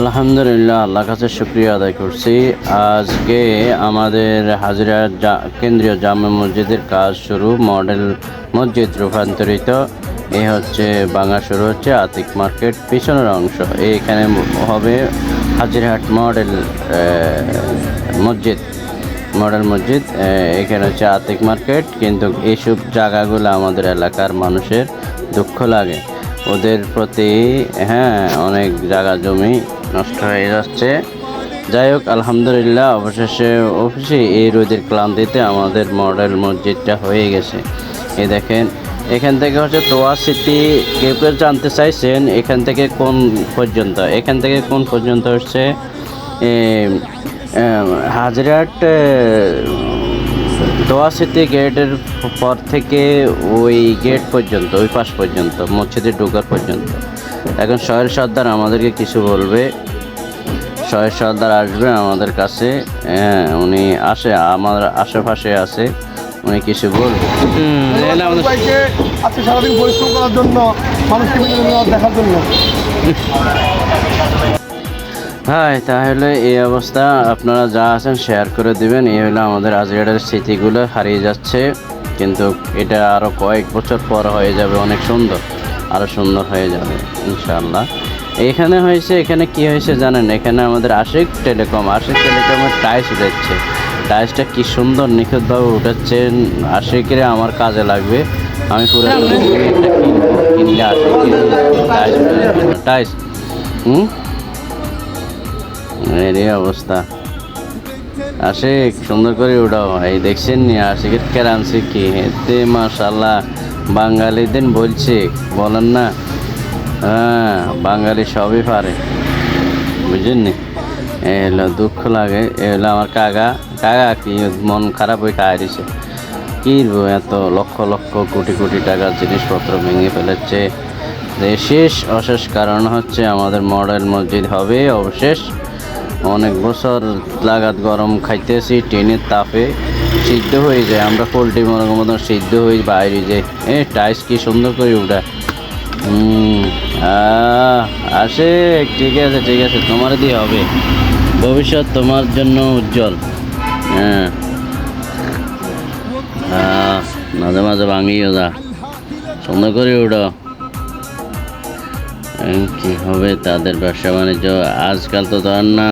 আলহামদুলিল্লাহ আল্লাহ কাছে শুক্রিয়া আদায় করছি। আজকে আমাদের হাজিরা কেন্দ্রীয় জামে মসজিদের কাজ শুরু, মডেল মসজিদ রূপান্তরিত। এই হচ্ছে বাংলা শুরু হচ্ছে আতিক মার্কেট, পিছনের অংশ। এইখানে হবে হাজিরহাট মডেল মসজিদ মডেল মসজিদ। এখানে হচ্ছে আতিক মার্কেট, কিন্তু এইসব জায়গাগুলো আমাদের এলাকার মানুষের দুঃখ লাগে। ওদের প্রতি হ্যাঁ অনেক জায়গা জমি নষ্ট হয়ে যাচ্ছে। যাই হোক, আলহামদুলিল্লাহ, অবশেষে অফিসে এই রোদের ক্লান্তিতে আমাদের মডেল মসজিদটা হয়ে গেছে। এই দেখেন, এখান থেকে হচ্ছে তোয়া স্মৃতি কেউ কেউ জানতে চাইছেন, এখান থেকে কোন পর্যন্ত? এখান থেকে কোন পর্যন্ত হচ্ছে হাজরাট দোয়া স্মৃতি গেটের পর থেকে ওই গেট পর্যন্ত, ওই পাশ পর্যন্ত, মসজিদে ঢোকার পর্যন্ত। এখন শহর সর্দার আমাদেরকে কিছু বলবে। শহর সর্দার আসবে আমাদের কাছে। হ্যাঁ উনি আসে আমার আশেপাশে আছে। উনি কিছু বলবে। হুম, এলে আমাদের সবাইকে আজকে সারাদিন পরিশ্রম করার জন্য মানুষকে দেখার জন্য। হ্যাঁ তাহলে এই অবস্থা। আপনারা যা আছেন শেয়ার করে দিবেন। এই হলো আমাদের আজকের স্মৃতিগুলো হারিয়ে যাচ্ছে। কিন্তু এটা আরও কয়েক বছর পর হয়ে যাবে অনেক সুন্দর। আরও সুন্দর হয়ে যাবে ইনশাআল্লাহ। এখানে হয়েছে এখানে কি হয়েছে জানেন? এখানে আমাদের আশিক টেলিকম আশিক টেলিকমের টাইস উঠেছে। টাইসটা কি সুন্দর নিখুঁতভাবে উঠাচ্ছেন আশিকের আমার কাজে লাগবে। আমি পুরো একটা কিনবো কিনলে আশিকের টাইস টাইস হুম? এই অবস্থা। আশিক সুন্দর করে উঠাও। এই দেখছেন নি আশিকের কেরানছি কি? এতে মাশাল্লাহ বাঙালি দিন বলছে বলেন না। হ্যাঁ বাঙালি সবই পারে। বুঝলেন এই হলো দুঃখ লাগে এ হলো আমার কাকা। কাকা কি মন খারাপ হয়ে খায় দিছে। কি বলব, এত লক্ষ লক্ষ কোটি কোটি টাকার জিনিসপত্র ভেঙে ফেলেছে। শেষ অশেষ কারণ হচ্ছে আমাদের মডেল মসজিদ হবে অবশেষ। অনেক বছর লাগাত গরম খাইতেছি ট্রেনের তাপে সিদ্ধ হয়ে যায়। আমরা পোলট্রি মনের মতন সিদ্ধ হয়ে বাইরে যাই। এ টাইস কি সুন্দর করে উঠা হুম আসে ঠিক আছে ঠিক আছে, তোমার দিয়ে হবে। ভবিষ্যৎ তোমার জন্য উজ্জ্বল। হ্যাঁ। মাঝে মাঝে ভাঙিও যা। সুন্দর করে উঠো। কি হবে তাদের ব্যবসা বাণিজ্য? আজকাল তো ধর না।